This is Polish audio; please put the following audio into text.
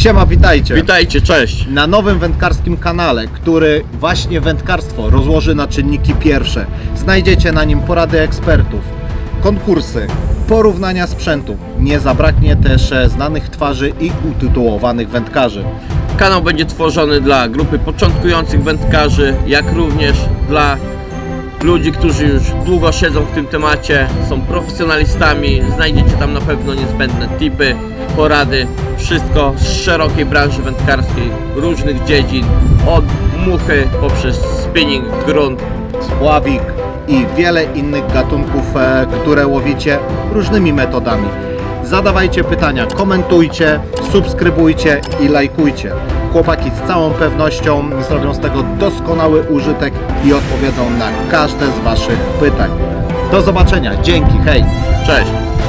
Siema, witajcie. Witajcie, cześć. Na nowym wędkarskim kanale, który właśnie wędkarstwo rozłoży na czynniki pierwsze. Znajdziecie na nim porady ekspertów, konkursy, porównania sprzętu. Nie zabraknie też e, znanych twarzy i utytułowanych wędkarzy. Kanał będzie tworzony dla grupy początkujących wędkarzy, jak również dla ludzi, którzy już długo siedzą w tym temacie, są profesjonalistami. Znajdziecie tam na pewno niezbędne tipy, porady, wszystko z szerokiej branży wędkarskiej, różnych dziedzin, od muchy poprzez spinning, grunt. spławik i wiele innych gatunków, e, które łowicie różnymi metodami. Zadawajcie pytania, komentujcie, subskrybujcie i lajkujcie. Chłopaki z całą pewnością zrobią z tego doskonały użytek i odpowiedzą na każde z Waszych pytań. Do zobaczenia, dzięki, hej! Cześć!